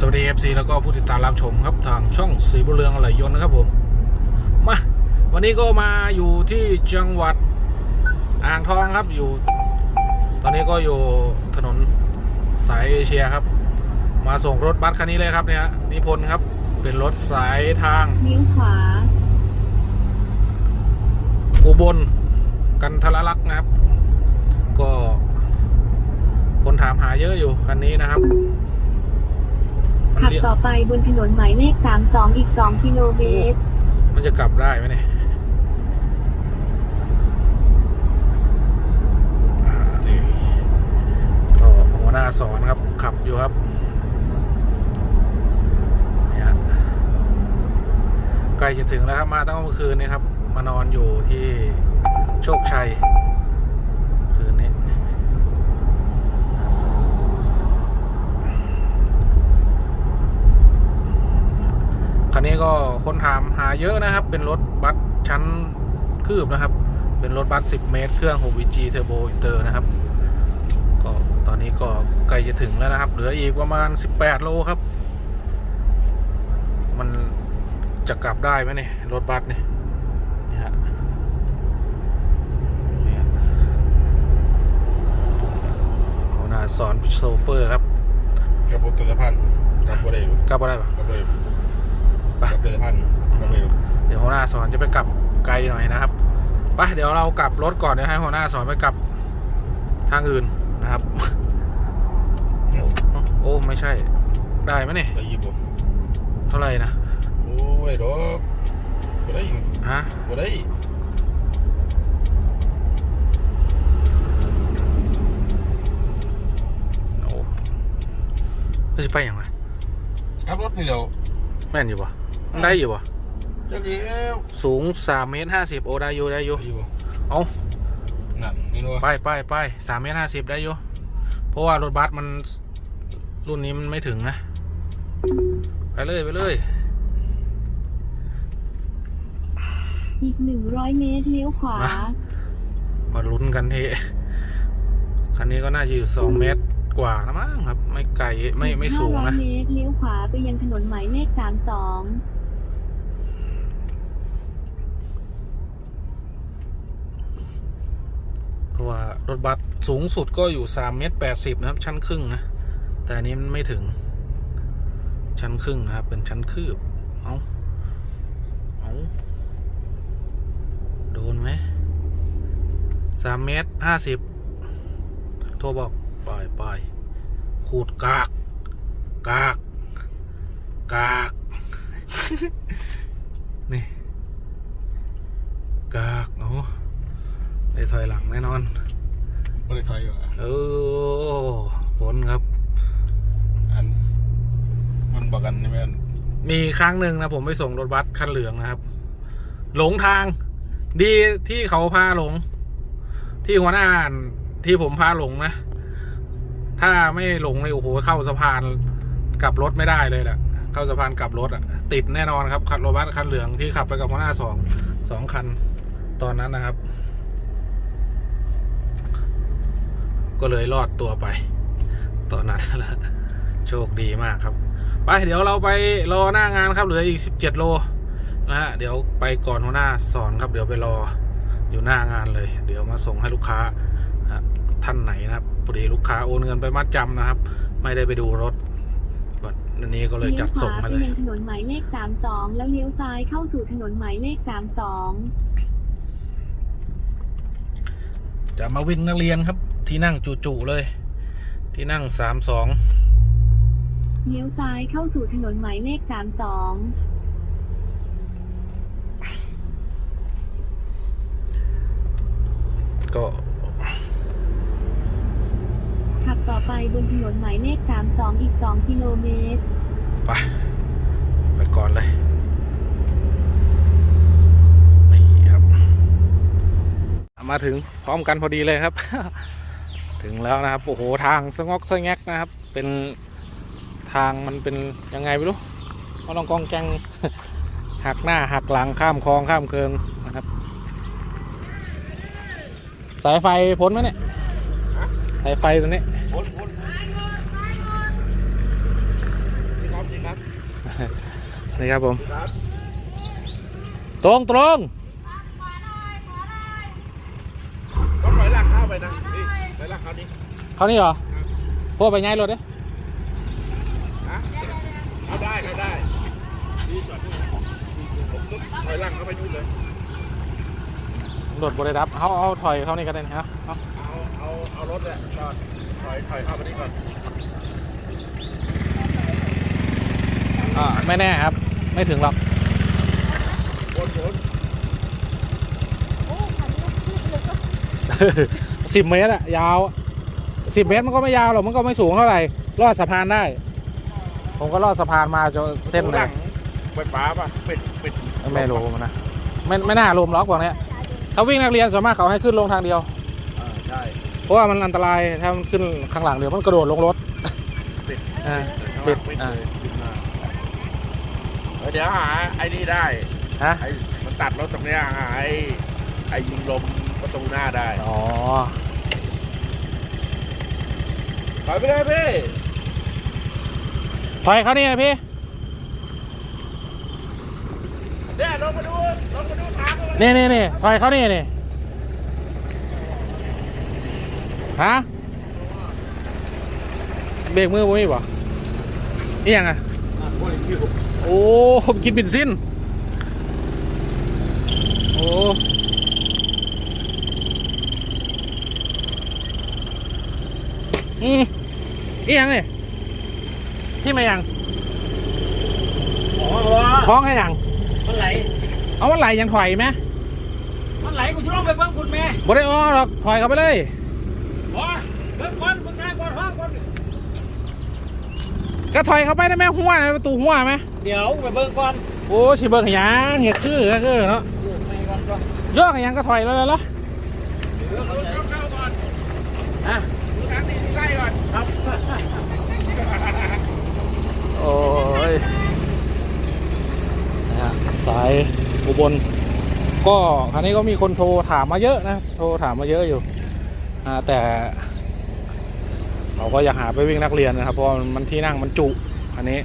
สวัสดี FC แล้วก็ผู้ติดตามรับชมครับทางช่องสีบุญเรืองอะไรยนต์นะครับผมมาวันนี้ก็มาอยู่ที่จังหวัดอ่างทองครับอยู่ ตอนนี้ก็อยู่ถนนสายเอเชียครับ มาส่งรถบัสคันนี้เลยครับเนี่ยฮะนิพนธ์ครับเป็นรถสายทางเลี้ยวขวาอุบลกันทรลักษณ์นะครับ ก็คนถามหาเยอะอยู่คันนี้นะครับมัน ขับเรียกต่อไปบนถนนหมายเลข 32 อีก 2 กิโลเมตร มันจะกลับได้ไหมเนี่ยนี่ก็หัวหน้าสอนครับ ขับอยู่ครับนี่ยใกล้จะถึงแล้วครับ มาตั้งแต่เมื่อคืนนี้ครับ มานอนอยู่ที่โชคชัย คืนนี้ คั นนี้ก็คนถามหาเยอะนะครับ เป็นรถบัสชั้นคืบนะครับ เป็นรถบัส 10 เมตร เครื่อง 6VG Turbo Inter นะครับ ก็ตอนนี้ก็ใกล้จะถึงแล้วนะครับ เหลืออีกประมาณ 18 โลครับ มันจะกลับได้ไหมเนี่ยรถบัสเนี่ยนี่ฮะเนี่ยหัวหน้าสอนโซเฟอร์ครับกับรถตัวพันกับบ่ได้รู้กลับมาได้ปะกับบ่ได้ รู้ไปกับตัวพันกับบ่ได้รู้เดี๋ยวหัวหน้าสอนจะไปกลับไกลหน่อยนะครับไปเดี๋ยวเรากลับรถก่อนเดี๋ยวให้หัวหน้าสอนไปกลับทางอื่นนะครับ โอ้ไม่ใช่ได้ไหมเนี่ยได้ยิบบ่เท่าไหร่นะโอ้ยดอกบ่ได้ฮะบ่ได้โอ้ไม่ใช่ไปอย่างไรขับรถนี่เดี๋ยวแม่นอยู่ปะมัน ได้อยู่ปะจักเดียวสูงสามเมตรห้าสิบโอ้ได้อยู่ได้อยู่ได้อยู่เอานั่นนี่นัวไปไปไปสามเมตรห้าสิบได้อยู่เพราะว่ารถบัสมันรุ่นนี้มันไม่ถึงนะ ไปเลยไปเลยอีก100เมตรเลี้ยวขวา มามาลุ้นกันทีคันนี้ก็น่าจะอยู่สองเมตรกว่านะมั้งครับ ไม่ไกลไม่ไม่สูงนะ500เมตรเลี้ยวขวาไปยังถนนหมายเลข32เพราะ ว่ารถบัสสูงสุดก็อยู่สามเมตรแปนะครับ ชั้นครึ่งนะ แต่อันนี้มันไม่ถึง ชั้นครึ่งนะครับ เป็นชั้นคืบ เอาเอาโดนไหมสามเมตรห้าสิบโทรบอกปล่อยปล่อยขูดกาก กาก กาก นี่ กาก ได้ถอยหลังแน่นอนบ่ได้ถอยว่ะเออผลครับ อันมันบอกกันนี่แม่นมีครั้งหนึ่งนะผมไปส่งรถบัสคันเหลืองนะครับ หลงทาง ดีที่เขาพาหลง ที่หัวหน้าที่ผมพาหลงนะ ถ้าไม่หลงเลยโอ้โหเข้าสะพานกลับรถไม่ได้เลยแหละเข้าสะพานกลับรถอะติดแน่นอนครับขับรถบัสคันเหลืองที่ขับไปกับหัวหน้าสองสองคันตอนนั้นนะครับ ก็เลยรอดตัวไปตอนนั้นโชคดีมากครับ ไปเดี๋ยวเราไปรอหน้างานครับเหลืออีก 17 โลนะฮะเดี๋ยวไปก่อนหัวหน้าสอนครับ เดี๋ยวไปรออยู่หน้างานเลย เดี๋ยวมาส่งให้ลูกค้านะฮะท่านไหนนะครับพอดีลูกค้าโอนเงินไปมัดจำนะครับ ไม่ได้ไปดูรถวันนี้ก็เลยเลี้ยจัวดขส่งวามาไปเลยยังถนนหมายเลข32แล้วเลี้ยวซ้ายเข้าสู่ถนนหมายเลข32จะมาวิ่งนักเรียนครับ ที่นั่งจู่ๆเลย ที่นั่งสามสองเลี้ยวซ้ายเข้าสู่ถนนหมายเลข32ก็ขับต่อไปบนถนนหมายเลข32อีก2กิโลเมตร ไป ไปก่อนเลยนี่ครับมาถึงพร้อมกันพอดีเลยครับ ถึงแล้วนะครับโอ้โหทางสงอกสงแงกนะครับ เป็นทางมันเป็นยังไงไม่รู้ก็ต้องกองแกงหักหน้าหักหลังข้ามคลองข้ามเคืองนะครับ สายไฟพ้นไหมเนี่ยสายไฟตัวนี้พ้นพ้นนี่ครับผมตรงตรงต้องถอยหลังเข้าไปนะนี่ถอยหลังเข้านี่ เขานี่เหรอพวกไปย้ายรถเด้นะเอาได้เข้าได้นี่จอดนี่ผมต้องถอยหลังเข้าไปนู่นเลยรถบริดับเขาเอาถอยเขานี่ก็ได้นะครับเอาเอาเอาเอารถเนี่ยจอดถอยถอยเข้าไปนี่ก่อนอ่าไม่แน่ครับ ไม่ถึงหรอกวนวนสิบเมตรอะยาว สิบเมตรมันก็ไม่ยาวหรอกมันก็ไม่สูงเท่าไหร่ลอดสะพานได้ ผมก็ลอดสะพานมาจนเส้นหเลลัยงไปป้าป่ะเป็ดเป็ดไม่รู้มันนะไม่ไม่น่าลมล็อกกว่านี้ถ้าวิ่งนักเรียนส่วนมากเขาให้ขึ้นลงทางเดียว อ่าใช่เพราะว่ามันอันตรายถ้ามันขึ้นข้างหลังเดี๋ยวมันกระโดดลงรถ เป็ดอ่าเป็ดเป็ดอ่าอ่าเดี๋ยวหาไอ้นี่ได้ฮะไอ้มันตัดรถตรงเนี้ยหาไอ้ไอ้ยิงลมประตูหน้าได้ อ๋อ ถอยไปเลยพี่ ถอยเขานี่นะพี่เนี่ยลงมาดูลงมาดูทางเลยนี่นี่นี่ถอยเขานี่นี่ฮะเบรกมือบ่มีบ่นี่ยังไงโอ้ผมกินบินซินโอ้ อืมอีหยังนี่ที่มายังอ๋อท้องให้ยังมันไหลเอามันไหลยังถอยไหมมันไหลกูจะลองไปเบิ่งคุณแม่บ่ได้อ้อหรอกถอยเข้าไปเลยอ๋อเบิ่งก่อนเบิ่งทางก่อนห้องก่อนก็ถอยเข้าไปได้ไหมหัวนะประตูหัวไหมเดี๋ยวไปเบิ่งก่อนโอ้ชิเบิร์ขยังเหี้ยคือก็คือเนาะไปก่อนก่อนยกขยังก็ถอยแล้วแล้วเดี๋ยวเข้าเข้าก่อนอะดูทางนี้ไล่ ก่อนครับโอ้ยนะฮะสายอุบล ก็คราวนี้ก็มีคนโทรถามมาเยอะนะ โทรถามมาเยอะอยู่อ่าแต่ เราก็อยากหาไปวิ่งนักเรียนนะครับ เพราะมันที่นั่งมันจุอันนี้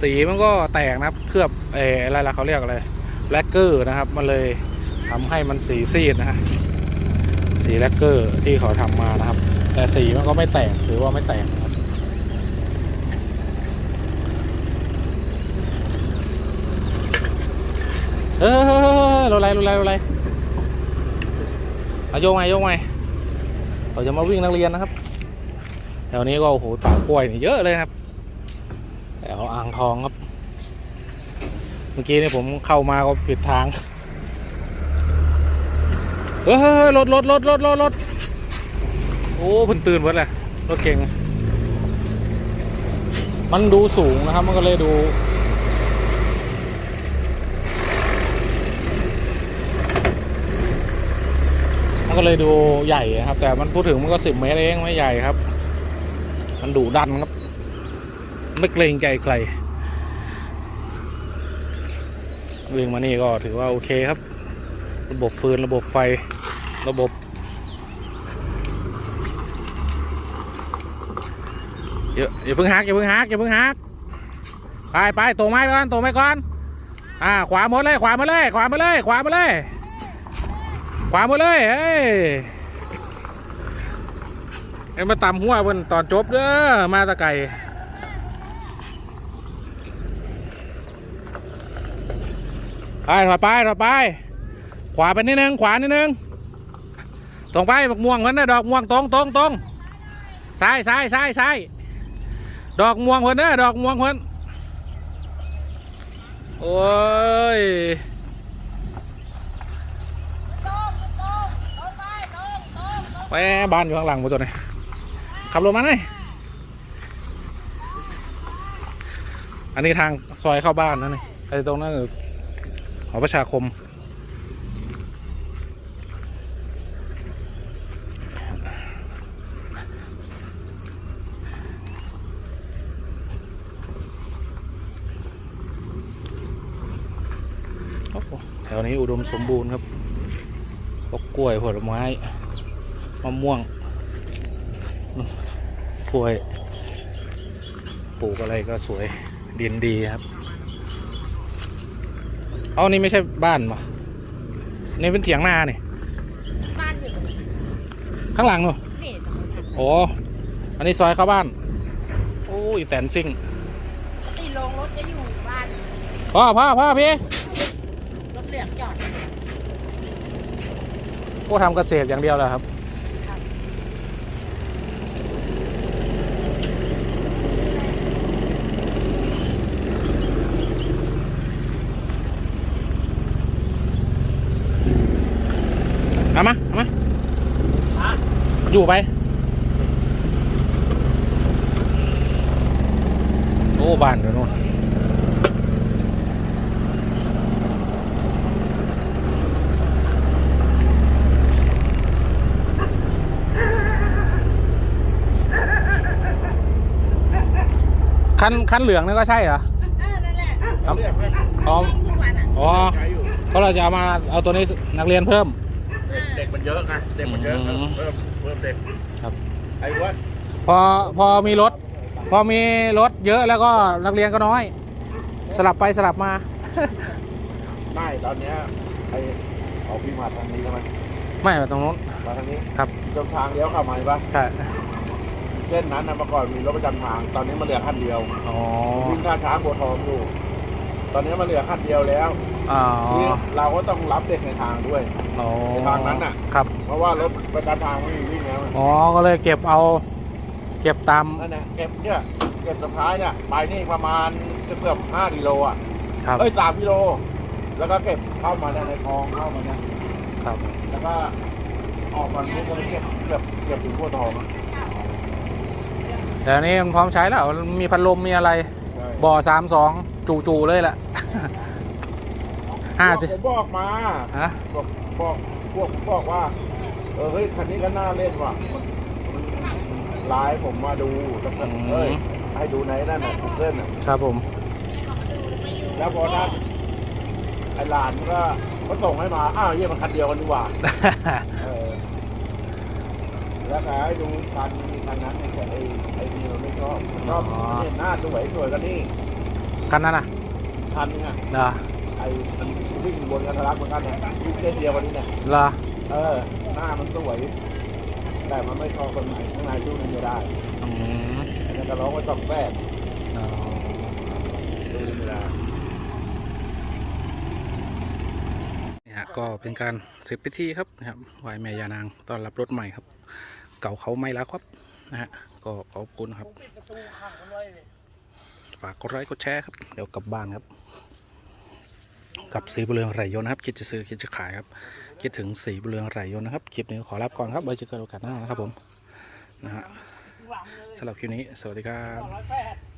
สีมันก็แตกนะครับ เคลือบเอออะไรล่ะเขาเรียกอะไรแบล็กเกอร์นะครับ มันเลยทำให้มันสีซีดนะฮะ สีแล็กเกอร์ที่เขาทำมานะครับ แต่สีมันก็ไม่แตกหรือว่าไม่แตกครับเออรถอะไรรถอะไรรถอะไรเอาโยงไงโยงไงเราจะมาวิ่งนักเรียนนะครับแถวนี้ก็โอ้โหป่ากล้วยนี่เยอะเลยครับแถวอ่างทองครับ เมื่อกี้นี่ผมเข้ามาก็ผิดทาง เฮ้ยรถรถรถรถรถรถโอ้เพิ่นตื่นหมดเลยรถเก่ง มันดูสูงนะครับ มันก็เลยดูมันก็เลยดูใหญ่ครับ แต่มันพูดถึงมันก็สิบเมตรเองไม่ใหญ่ครับ มันดุดันครับ ไม่เกรงใจใครวิ่งมานี่ก็ถือว่าโอเคครับ ระบบฟืนระบบไฟ ระบบอย่าอย่าเพิ่งหักอย่าเพิ่งหักอย่าเพิ่งหักไปไปตรงไม้ก่อนตรงไม้ก่อน อ่า ขวาหมดเลย ขวามาเลย ขวามาเลย ขวามาเลย ขวาหมดเลยเฮ้ยไอ้มาตำหัวบนตอนจบเด้อมาตะไก่ไปถอยไปถอยไป ขวาไปนิดนึง ขวานิดนึง ตรงไปบักม่วงมันนะดอกม่วงตรงตรงตรงซ้ายซ้ายซ้ายซ้ายดอกม่วงเพิ่นเด้อดอกม่วงเพิ่นโอ้ยไปบ้านอยู่ข้างหลังหมดตัวนี้ขับรถมาเลยอันนี้ทางซอยเข้าบ้านนะนี่ไอ้ตรงนั้นคือหอประชาคม โอ้โหแถว นี้อุดมสมบูรณ์ครับพวกกล้วยผลไม้มะม่วงกล้วย ปลูกอะไรก็สวยดินดีครับ เอานี่ไม่ใช่บ้านวะนี่เป็นเถียงนาเนี่ยบ้านอยู่ข้างหลังเนอะนี่โอ้อันนี้ซอยเข้าบ้าน โอ้ยแตนซิ่งตีโรงรถจะอยู่บ้านพ่อพ่อพ่อพี่ร ถเหลืองจอดก็ทำเกษตรอย่างเดียวแหละครับ เอามา เอามา อยู่ไป โอ้ บ้านเดี๋ยวนู้น คันคันเหลืองนี่ก็ใช่เหรอเออนั่นแหละครับเรียกไหมอ๋อทุกวันอะอ๋อใช้อยู่เขาเราจะเอามาเอาตัวนี้นักเรียนเพิ่ม เด็กมันเยอะไงเด็กมันเยอะอืมเพิ่มเพิ่มเด็กครับ ไอ้วัดพอพอมีรถ พอมีรถเยอะแล้วก็นักเรียนก็น้อย สลับไปสลับมา ไม่ตอนเนี้ยไอ้เอาพี่มาทางนี้ใช่ไหมไม่ตรงนู้นมาทางนี้ครับตรงทางเลี้ยวเข้ามาเห็นปะใช่ เส้นนั้นนะเมื่อก่อนมีรถประจำทาง ตอนนี้มันเหลือขั้นเดียวอ๋อวิ่งท่าช้างบัวทองอยู่ ตอนนี้มันเหลือขั้นเดียวแล้วอ๋อนี่เราก็ต้องรับเด็กในทางด้วยอ๋อทางนั้นน่ะ ครับ เพราะว่ารถประจำทางไม่มีวิ่งแล้วอ๋อ ก็เลยเก็บเอา เก็บตามนั่นแหละเก็บเนี่ยเก็บสุดท้ายเนี่ยไปนี่ประมาณเกือบห้ากิโลอะครับเอ้ยสามกิโล แล้วก็เก็บเข้ามาในคลองเข้ามาเนี่ยครับ แล้วก็ออกมาเนี่ยก็ไปเก็บเก็บเก็บถึงพวกทองอะ แต่อันนี้มันพร้อมใช้แล้ว มีพัดลมมีอะไรใช่บ่อสามสองจูจูๆเลยแหละห้าสิผมบอกมาฮะบอกบอกพวกผมบอกว่า เออเฮ้ยคันนี้ก็น่าเล่นว่ะมันมันไลน์ผมมาดูแล้วก็เฮ้ยให้ดูในนั่นน่ะเล่นน่ะครับผม แล้วพอนั้นไอ้หลานก็ก็ส่งให้มา อ้าวเยี่ยมันคันเดียวกันดีกว่าเออ แล้วก็ให้ดูคันคันนั้นเนี่ยไอ้ไอ้นี่มันไม่ชอบมันชอบอ๋อเนี่ยหน้าสวยสวยกันนี่คันนั้นน่ะคันนึงอะเหรอไอ้มันวิ่งบนกันทะลักเหมือนกันเนี่ยวิ่งเส้นเดียวกันนี่เนี่ยเหรอเออ หน้ามันสวย แต่มันไม่ชอบคนไหนข้างในดูนี่ไม่ได้อืมอันนั้นก็ร้องว่าต้องแฝดอ๋อดูไม่ได้ นี่ฮะ ก็เป็นการเสร็จพิธีครับนะครับไหวแม่ยานางตอนรับรถใหม่ครับ เก่าเขาไม่ล้วครับนะฮะก็ขอบคุณครับฝากกดไลค์กดแชร์ครับเดี๋ยวกลับบ้านครับกลับสีบุเรืองไหรยนต์นะครับ คิดจะซื้อคิดจะขายครับ คิดถึงสีบุเรืองไหรยนต์นะครับคลิปนี้ขอรับก่อนครับไว้เจอกันโอกาสหน้านะครับผมนะฮะสำหรับคลิปนี้สวัสดีครับ